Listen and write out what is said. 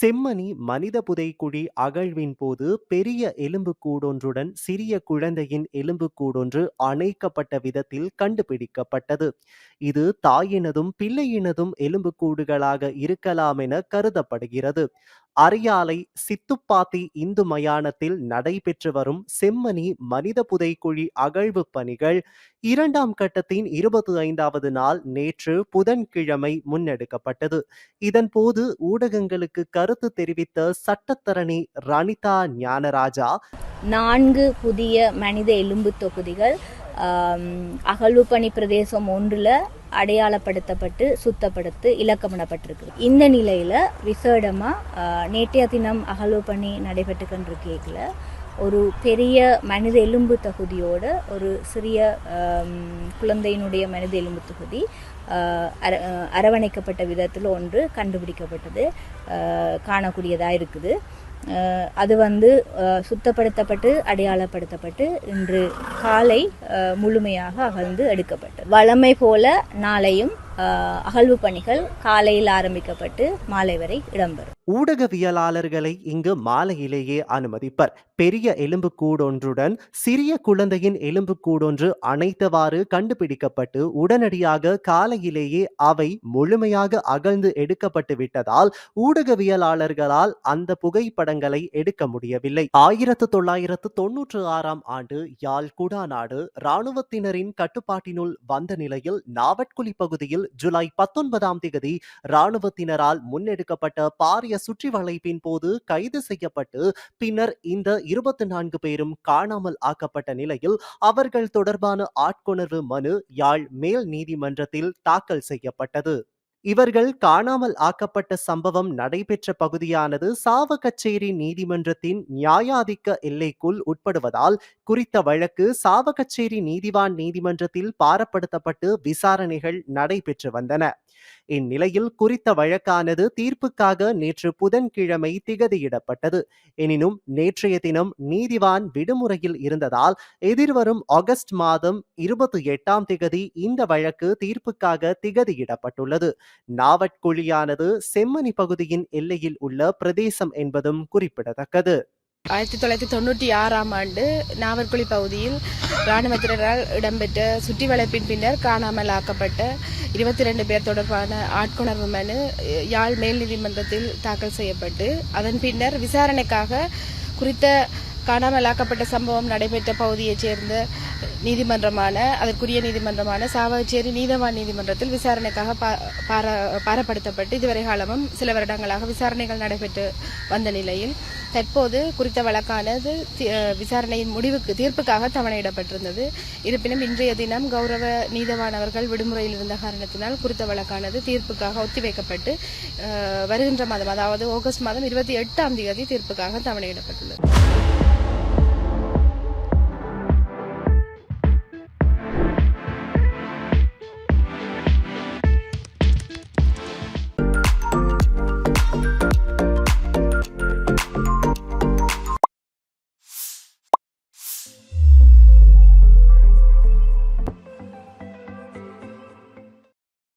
செம்மணி மனித புதைக்குழி அகழ்வின் போது பெரிய எலும்புக்கூடொன்றுடன் சிறிய குழந்தையின் எலும்புக்கூடொன்று அணைக்கப்பட்ட விதத்தில் கண்டுபிடிக்கப்பட்டது. இது தாயினதும் பிள்ளையினதும் எலும்புக்கூடுகளாக இருக்கலாம் என கருதப்படுகிறது. அரியாலை சித்துப்பாத்தி இந்து மயானத்தில் நடைபெற்று வரும் செம்மணி மனித புதைக்குழி அகழ்வு பணிகள் இரண்டாம் கட்டத்தின் இருபத்தி ஐந்தாவது நாள் நேற்று புதன்கிழமை முன்னெடுக்கப்பட்டது. இதன்போது ஊடகங்களுக்கு கருத்து தெரிவித்த சட்டத்தரணி ரணிதா ஞானராஜா நான்கு புதிய மனித எலும்பு தொகுதிகள் அகழ்வுப்பணி பிரதேசம் ஒன்றில் அடையாளப்படுத்தப்பட்டு சுத்தப்படுத்து இலக்கமிடப்பட்டிருக்கு. இந்த நிலையில் விசேடமாக நேற்றைய தினம் அகழ்வுப்பணி பணி நடைபெற்று ஒரு பெரிய மனித எலும்பு தொகுதியோட ஒரு சிறிய குழந்தையினுடைய மனித எலும்பு தொகுதி அர அரவணைக்கப்பட்ட விதத்தில் ஒன்று கண்டுபிடிக்கப்பட்டது காணக்கூடியதாக இருக்குது. அது வந்து அஹ் சுத்தப்படுத்தப்பட்டு அடையாளப்படுத்தப்பட்டு இன்று காலை அஹ் முழுமையாக அகழ்ந்து எடுக்கப்பட்டது. வழமை போல நாளையும் அஹ் அகழ்வு பணிகள் காலையில் ஆரம்பிக்கப்பட்டு மாலை வரை இடம்பெறும். ஊடகவியலாளர்களை இங்கு மாலையிலேயே அனுமதிப்பர். பெரிய எலும்புக்கூடொன்றுடன் சிறிய குழந்தையின் எலும்புக்கூடொன்று அணைத்தவாறு கண்டுபிடிக்கப்பட்டு உடனடியாக காலையிலேயே அவை முழுமையாக அகழ்ந்து எடுக்கப்பட்டு விட்டதால் ஊடகவியலாளர்களால் அந்த புகைப்படங்களை எடுக்க முடியவில்லை. ஆயிரத்து தொள்ளாயிரத்து தொன்னூற்று ஆறாம் ஆண்டு யாழ் குடாநாடு இராணுவத்தினரின் கட்டுப்பாட்டினுள் வந்த நிலையில் நாவட்குழி பகுதியில் ஜூலை பத்தொன்பதாம் தேதி இராணுவத்தினரால் முன்னெடுக்கப்பட்ட பாரிய சுற்றி வளைப்பின் போது கைது செய்யப்பட்டு பின்னர் இந்த இருபத்தி நான்கு பேரும் காணாமல் ஆக்கப்பட்ட நிலையில் அவர்கள் தொடர்பான ஆட்கொணர்வு மனு யாழ் மேல் நீதிமன்றத்தில் தாக்கல் செய்யப்பட்டது. இவர்கள் காணாமல் ஆக்கப்பட்ட சம்பவம் நடைபெற்ற பகுதியானது சாவகச்சேரி நீதிமன்றத்தின் நியாயாதிக்க எல்லைக்குள் உட்படுவதால் குறித்த வழக்கு சாவகச்சேரி நீதிவான் நீதிமன்றத்தில் பாரப்படுத்தப்பட்டு விசாரணைகள் நடைபெற்று வந்தன. இந்நிலையில் குறித்த வழக்கானது தீர்ப்புக்காக நேற்று புதன்கிழமை திகதியிடப்பட்டது. எனினும் நேற்றைய தினம் நீதிவான் விடுமுறையில் இருந்ததால் எதிர்வரும் ஆகஸ்ட் மாதம் இருபத்தி எட்டாம் திகதி இந்த வழக்கு தீர்ப்புக்காக திகதியிடப்பட்டுள்ளது. நாவட்குழியானது செம்மணி பகுதியின் எல்லையில் உள்ள பிரதேசம் என்பதும் குறிப்பிடத்தக்கது. ஆயிரத்தி தொள்ளாயிரத்தி தொண்ணூற்றி ஆறாம் ஆண்டு நாவற்குழி பகுதியில் இராணுவத்தினரால் இடம்பெற்ற சுற்றி வளைப்பின் பின்னர் காணாமல் ஆக்கப்பட்ட இருபத்தி ரெண்டு பேர் தொடர்பான ஆட்கொணர்வு மனு யாழ் மேல் நீதிமன்றத்தில் தாக்கல் செய்யப்பட்டு அதன் பின்னர் விசாரணைக்காக குறித்த காணாமலாக்கப்பட்ட சம்பவம் நடைபெற்ற பகுதியைச் சேர்ந்த நீதிமன்றமான அதற்குரிய நீதிமன்றமான சாவகச்சேரி நீதவான் நீதிமன்றத்தில் விசாரணைக்காக பா- பார- பாரப்படுத்தப்பட்டு இதுவரை காலமும் சில வருடங்களாக விசாரணைகள் நடைபெற்று வந்த நிலையில் தற்போது குறித்த வழக்கானது விசாரணையின் முடிவுக்கு தீர்ப்புக்காக தவணையிடப்பட்டிருந்தது. இருப்பினும் இன்றைய தினம் கௌரவ நீதவானவர்கள் விடுமுறையில் இருந்த காரணத்தினால் குறித்த வழக்கானது தீர்ப்புக்காக ஒத்திவைக்கப்பட்டு வருகின்ற மாதம் அதாவது ஆகஸ்ட் மாதம் இருபத்தி எட்டாம் தேதி தீர்ப்புக்காக தவணையிடப்பட்டுள்ளது.